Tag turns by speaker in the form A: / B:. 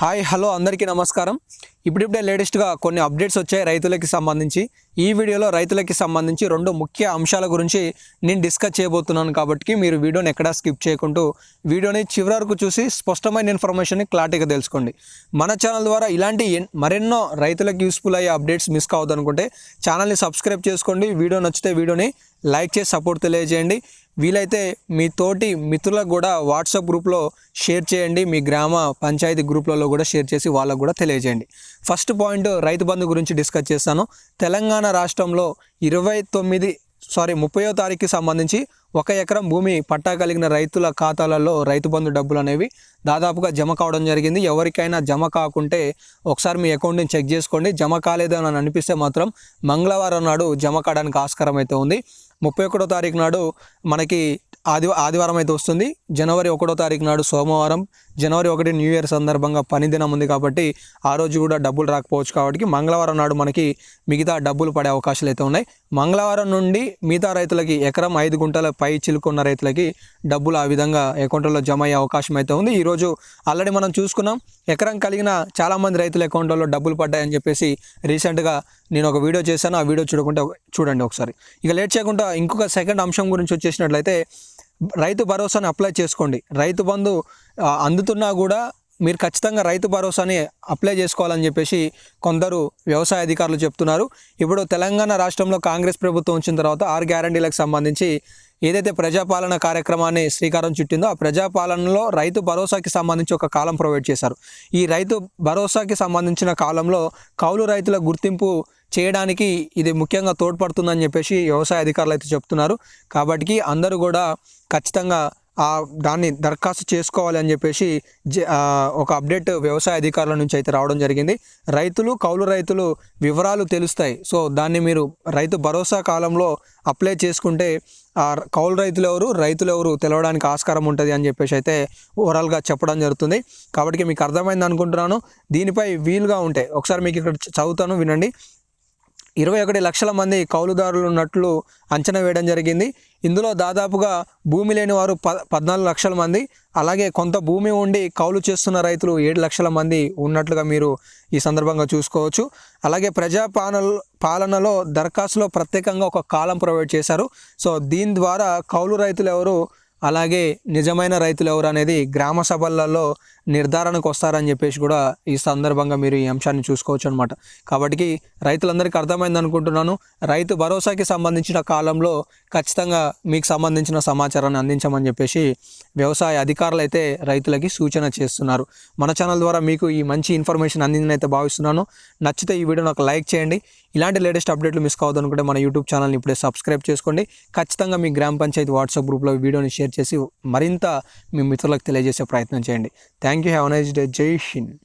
A: Hi hello అందరికీ నమస్కారం. ఇప్పుడిప్పుడే లేటెస్ట్గా కొన్ని అప్డేట్స్ వచ్చాయి రైతులకి సంబంధించి. ఈ వీడియోలో రైతులకి సంబంధించి రెండు ముఖ్య అంశాల గురించి నేను డిస్కస్ చేయబోతున్నాను కాబట్టి మీరు వీడియోని ఎక్కడా స్కిప్ చేయకుంటూ వీడియోని చివరి వరకు చూసి స్పష్టమైన ఇన్ఫర్మేషన్ని క్లారిటీగా తెలుసుకోండి. మన ఛానల్ ద్వారా ఇలాంటి ఎన్- మరెన్నో రైతులకు యూస్ఫుల్ అయ్యే అప్డేట్స్ మిస్ కావద్దనుకుంటే ఛానల్ని సబ్స్క్రైబ్ చేసుకోండి. వీడియో నచ్చితే వీడియోని లైక్ చేసి సపోర్ట్ తెలియజేయండి. వీలైతే మీ తోటి మిత్రులకు కూడా వాట్సాప్ గ్రూప్లో షేర్ చేయండి. మీ గ్రామ పంచాయతీ గ్రూప్లలో కూడా షేర్ చేసి వాళ్ళకు కూడా తెలియజేయండి. ఫస్ట్ పాయింట్ రైతు బంధు గురించి డిస్కస్ చేస్తాను. తెలంగాణ రాష్ట్రంలో ఇరవై తొమ్మిది సారీ ముప్పయో తారీఖుకి సంబంధించి ఒక ఎకరం భూమి పట్టా కలిగిన రైతుల ఖాతాలలో రైతు బంధు డబ్బులు అనేవి దాదాపుగా జమ కావడం జరిగింది. ఎవరికైనా జమ కాకుంటే ఒకసారి మీ అకౌంట్ని చెక్ చేసుకోండి. జమ కాలేదు అని అనిపిస్తే మాత్రం మంగళవారం నాడు జమ కావడానికి ఆస్కారం అయితే ఉంది. ముప్పై ఒకటో తారీఖు నాడు మనకి ఆది ఆదివారం అయితే వస్తుంది. జనవరి ఒకటో తారీఖు నాడు సోమవారం జనవరి ఒకటి న్యూ ఇయర్ సందర్భంగా పనిదినం ఉంది కాబట్టి ఆ రోజు కూడా డబ్బులు రాకపోవచ్చు కాబట్టి మంగళవారం నాడు మనకి మిగతా డబ్బులు పడే అవకాశాలు అయితే ఉన్నాయి. మంగళవారం నుండి మిగతా రైతులకి ఎకరం ఐదు గుంటల పై చిలుకున్న రైతులకి డబ్బులు ఆ విధంగా అకౌంట్లో జమ అయ్యే అవకాశం అయితే ఉంది. ఈరోజు ఆల్రెడీ మనం చూసుకున్నాం ఎకరం కలిగిన చాలామంది రైతుల అకౌంట్లలో డబ్బులు పడ్డాయని చెప్పేసి రీసెంట్గా నేను ఒక వీడియో చేశాను. ఆ వీడియో చూడకుండా చూడండి ఒకసారి. ఇక లేట్ చేయకుండా ఇంకొక సెకండ్ అంశం గురించి వచ్చేసినట్లయితే రైతు భరోసాని అప్లై చేసుకోండి. రైతు బంధు అందుతున్నా కూడా మీరు ఖచ్చితంగా రైతు భరోసాని అప్లై చేసుకోవాలని చెప్పేసి కొందరు వ్యవసాయ అధికారులు చెప్తున్నారు. ఇప్పుడు తెలంగాణ రాష్ట్రంలో కాంగ్రెస్ ప్రభుత్వం వచ్చిన తర్వాత ఆరు గ్యారంటీలకు సంబంధించి ఏదైతే ప్రజాపాలన కార్యక్రమాన్ని శ్రీకారం చుట్టిందో ఆ ప్రజాపాలనలో రైతు భరోసాకి సంబంధించి ఒక కాలం ప్రొవైడ్ చేశారు. ఈ రైతు భరోసాకి సంబంధించిన కాలంలో కౌలు రైతుల గుర్తింపు చేయడానికి ఇది ముఖ్యంగా తోడ్పడుతుందని చెప్పేసి వ్యవసాయ అధికారులు అయితే చెప్తున్నారు. కాబట్టి అందరూ కూడా ఖచ్చితంగా దాన్ని దరఖాస్తు చేసుకోవాలి అని చెప్పేసి ఒక అప్డేట్ వ్యవసాయ అధికారుల నుంచి అయితే రావడం జరిగింది. రైతులు కౌలు రైతులు వివరాలు తెలుస్తాయి. సో దాన్ని మీరు రైతు భరోసా కాలంలో అప్లై చేసుకుంటే ఆ కౌలు రైతులు ఎవరు రైతులు ఎవరు తెలవడానికి ఆస్కారం ఉంటుంది అని చెప్పేసి అయితే ఓవరాల్గా చెప్పడం జరుగుతుంది. కాబట్టి మీకు అర్థమైంది అనుకుంటున్నాను. దీనిపై వీలుగా ఉంటే ఒకసారి మీకు ఇక్కడ చ- చదువుతాను వినండి. ఇరవై ఒకటి లక్షల మంది కౌలుదారులు ఉన్నట్లు అంచనా వేయడం జరిగింది. ఇందులో దాదాపుగా భూమి లేని వారు ప పద్నాలుగు లక్షల మంది అలాగే కొంత భూమి ఉండి కౌలు చేస్తున్న రైతులు ఏడు లక్షల మంది ఉన్నట్లుగా మీరు ఈ సందర్భంగా చూసుకోవచ్చు. అలాగే ప్రజాపాలన పాలనలో దరఖాస్తులో ప్రత్యేకంగా ఒక కాలం ప్రొవైడ్ చేశారు. సో దీని ద్వారా కౌలు రైతులు ఎవరు అలాగే నిజమైన రైతులు ఎవరు అనేది గ్రామ సభలలో నిర్ధారణకు వస్తారని చెప్పేసి కూడా ఈ సందర్భంగా మీరు ఈ అంశాన్ని చూసుకోవచ్చు అనమాట కాబట్టి రైతులందరికీ అర్థమైంది అనుకుంటున్నాను. రైతు భరోసాకి సంబంధించిన కాలంలో ఖచ్చితంగా మీకు సంబంధించిన సమాచారాన్ని అందించమని చెప్పేసి వ్యవసాయ అధికారులు అయితే రైతులకి సూచన చేస్తున్నారు. మన ఛానల్ ద్వారా మీకు ఈ మంచి ఇన్ఫర్మేషన్ అందిందని అయితే భావిస్తున్నాను. నచ్చితే ఈ వీడియోని ఒక లైక్ చేయండి. ఇలాంటి లేటెస్ట్ అప్డేట్లు మిస్ కావద్దు అనుకుంటే మన యూట్యూబ్ ఛానల్ని ఇప్పుడే సబ్స్క్రైబ్ చేసుకోండి. ఖచ్చితంగా మీ గ్రామ పంచాయతీ వాట్సాప్ గ్రూప్లో వీడియోని షేర్ చేసి మరింత మీ మిత్రులకు తెలియజేసే ప్రయత్నం చేయండి. Thank you. Have nice day. జై హింద్.